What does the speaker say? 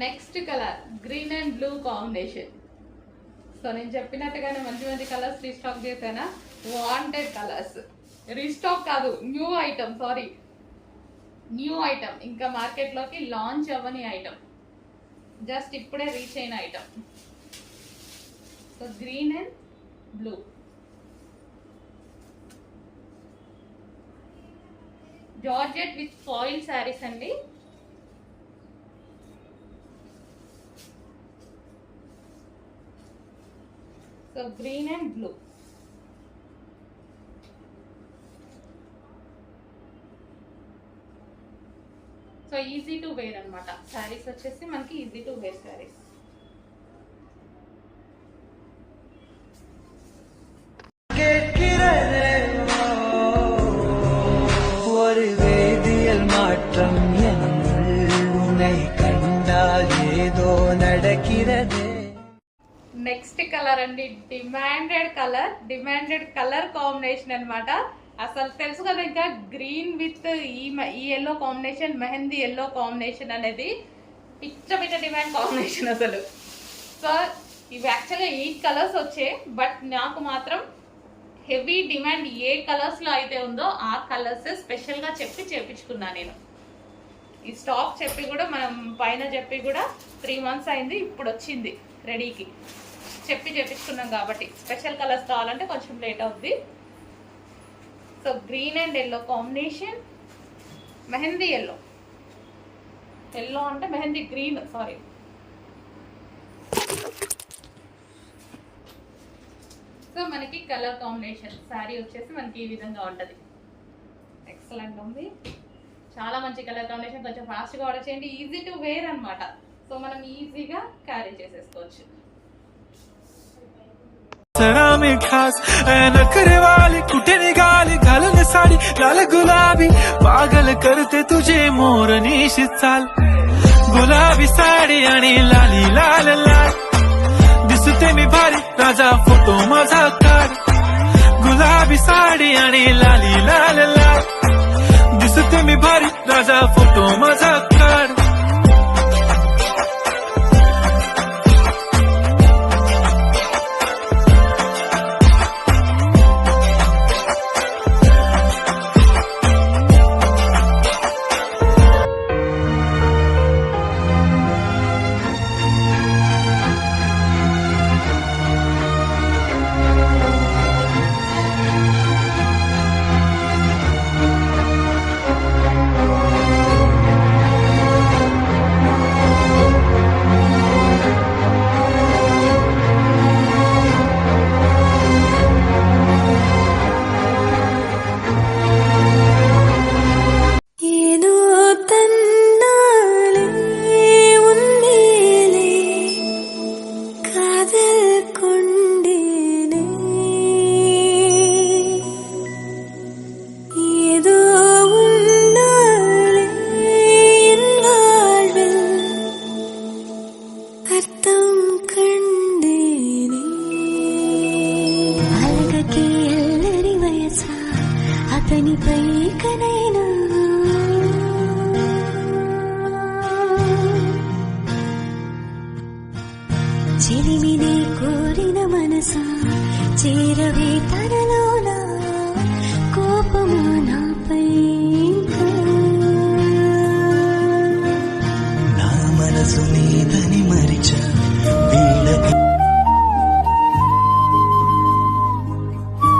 Next colour green and blue combination so నేను చెప్పినట్టుగానే మంచి మంచి కలర్స్ రీస్టాక్ చేశానా? వాంటెడ్ కలర్స్ రీస్టాక్ కాదు new item sorry new item ఇంకా మార్కెట్లోకి లాంచ్ అవ్వని ఐటమ్ జస్ట్ ఇప్పుడే రీచ్ అయిన item so green and blue georgette with foil sarees అండి. so green and blue so easy to wear అన్నమాట శారీస్ వచ్చేసి మనకి ఈజీ టు వేర్ శారీస్ கேட்கிறதே ஒரு வேதியியல் மாற்றம் என்னுள் உன்னை கண்டால் ஏதோ நடக்கிறதே నెక్స్ట్ కలర్ అండి. Demanded colour demanded colour combination అనమాట అసలు తెలుసు కదా ఇంకా గ్రీన్ విత్ ఈ ఈ yellow combination mehndi yellow combination అనేది పిచ్చ పిచ్చ డిమాండ్ కాంబినేషన్ అసలు. సో ఇవి యాక్చువల్గా ఎయిట్ కలర్స్ వచ్చాయి బట్ నాకు మాత్రం హెవీ డిమాండ్ ఏ కలర్స్లో అయితే ఉందో ఆ కలర్స్ స్పెషల్గా చెప్పి చేపించుకున్నా నేను. ఈ స్టాక్ చెప్పి కూడా మనం పైన చెప్పి కూడా త్రీ మంత్స్ అయింది ఇప్పుడు వచ్చింది. రెడీకి. చెప్పి చేపించుకున్నాం కాబట్టి. స్పెషల్ కలర్స్ కావాలంటే కొంచెం లేట్ అవుద్ది. So green and yellow combination. Mehndi yellow. Yellow అంటే మెహందీ గ్రీన్ సారీ. సో మనకి కలర్ కాంబినేషన్. శారీ వచ్చేసి మనకి ఈ విధంగా ఉంటుంది. ఎక్సలెంట్ ఉంది. చాలా మంచి కలర్ కాంబినేషన్. కొంచెం ఫాస్ట్గా ఆర్డర్ చేయండి. ఈజీ టు వేర్ అనమాట సో మనం ఈజీగా క్యారీ చేసేసుకోవచ్చు जरा में खास ऐ नखरे वाली कुटे निगाली घालन साडी लाल गुलाबी पागल करते तुझे मोरनी चाल गुलाबी साडी आणि लाली लाल लाल दिसते मी भारी राजा फोटो माझा काढ गुलाबी साडी आणि लाली लाल लाल दिसते मी भारी राजा అతని పైకనైనా. చెలిమిని కోరిన మనసా చేరవే తనలోన. కోపమా నాపై నా మనసుని